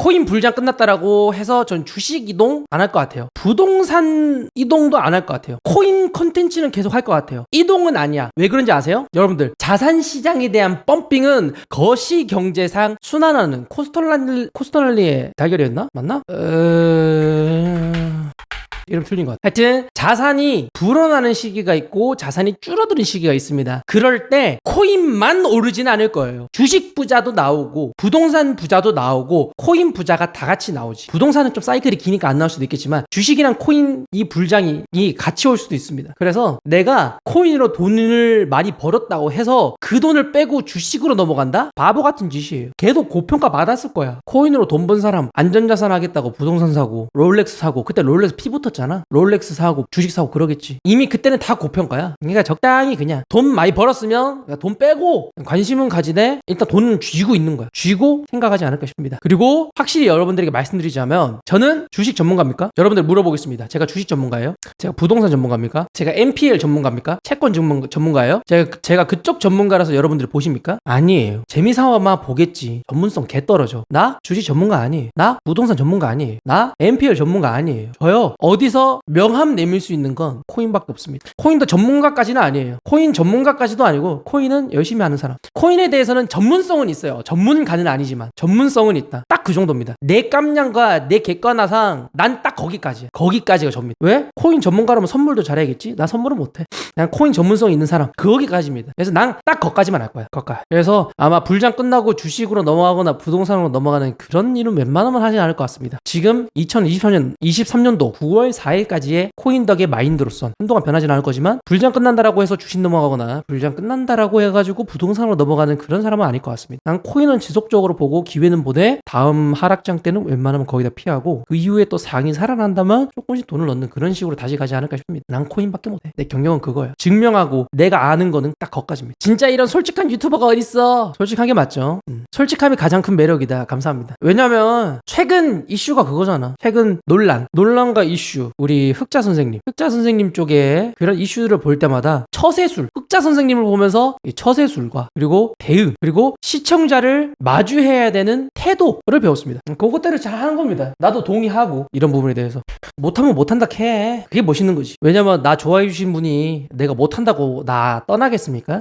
코인 불장 끝났다라고 해서 전 주식 이동 안 할 것 같아요. 부동산 이동도 안 할 것 같아요. 코인 컨텐츠는 계속 할 것 같아요. 이동은 아니야. 왜 그런지 아세요? 여러분들 자산 시장에 대한 펌핑은 거시 경제상 순환하는 코스털란 코스털리의 달걀이었나? 맞나? 어... 이름 틀린 것 같아. 하여튼 자산이 불어나는 시기가 있고 자산이 줄어드는 시기가 있습니다. 그럴 때 코인만 오르진 않을 거예요. 주식 부자도 나오고 부동산 부자도 나오고 코인 부자가 다 같이 나오지. 부동산은 좀 사이클이 기니까 안 나올 수도 있겠지만 주식이랑 코인 이 불장이 이 같이 올 수도 있습니다. 그래서 내가 코인으로 돈을 많이 벌었다고 해서 그 돈을 빼고 주식으로 넘어간다? 바보 같은 짓이에요. 걔도 고평가 받았을 거야. 코인으로 돈 번 사람 안전자산 하겠다고 부동산 사고 롤렉스 사고 그때 롤렉스 피 붙었잖아. 롤렉스 사고 주식 사고 그러겠지. 이미 그때는 다 고평가야. 그러니까 적당히 그냥 돈 많이 벌었으면 그냥 돈 빼고 관심은 가지되 일단 돈은 쥐고 있는 거야. 쥐고 생각하지 않을까 싶습니다. 그리고 확실히 여러분들에게 말씀드리자면 저는 주식 전문가입니까? 여러분들 물어보겠습니다. 제가 주식 전문가예요? 제가 부동산 전문가입니까? 제가 NPL 전문가입니까? 채권 전문, 전문가예요? 제가 제가 그쪽 전문가라서 여러분들이 보십니까? 아니에요. 재미삼아만 보겠지. 전문성 개 떨어져. 나 주식 전문가 아니에요. 나 부동산 전문가 아니에요. 나 NPL 전문가 아니에요. 저요. 어디 서 명함 내밀 수 있는 건 코인밖에 없습니다. 코인도 전문가까지는 아니에요. 코인 전문가까지도 아니고 코인은 열심히 하는 사람. 코인에 대해서는 전문성은 있어요. 전문가는 아니지만 전문성은 있다. 딱 그 정도입니다. 내 깜냥과 내 객관화상 난 딱 거기까지. 거기까지가 접니다. 왜? 코인 전문가라면 선물도 잘해야겠지. 나 선물은 못해. 그냥 코인 전문성 있는 사람 거기까지입니다. 그래서 난 딱 거기까지만 할 거야. 거기까지. 그래서 아마 불장 끝나고 주식으로 넘어가거나 부동산으로 넘어가는 그런 일은 웬만하면 하지 않을 것 같습니다. 지금 2023년 23년도 9월 4일까지의 코인 덕의 마인드로선 한동안 변하지는 않을 거지만 불장 끝난다라고 해서 주식 넘어가거나 불장 끝난다라고 해가지고 부동산으로 넘어가는 그런 사람은 아닐 것 같습니다. 난 코인은 지속적으로 보고 기회는 보되 다음 하락장 때는 웬만하면 거의 다 피하고 그 이후에 또 상이 살아난다면 조금씩 돈을 넣는 그런 식으로 다시 가지 않을까 싶습니다. 난 코인밖에 못해. 내 경력은 그거 예요. 증명하고 내가 아는 거는 딱 거기까지입니다. 진짜 이런 솔직한 유튜버가 어딨어? 솔직한 게 맞죠. 음. 솔직함이 가장 큰 매력이다. 감사합니다. 왜냐면 최근 이슈가 그거잖아. 최근 논란, 논란과 이슈. 우리 흑자 선생님, 흑자 선생님 쪽에 그런 이슈들을 볼 때마다 처세술, 흑자 선생님을 보면서 이 처세술과 그리고 대응, 그리고 시청자를 마주해야 되는 태도를 배웠습니다. 음, 그것들을 잘 하는 겁니다. 나도 동의하고 이런 부분에 대해서 못하면 못한다 캐. 그게 멋있는 거지. 왜냐면 나 좋아해 주신 분이 내가 못한다고 나 떠나겠습니까?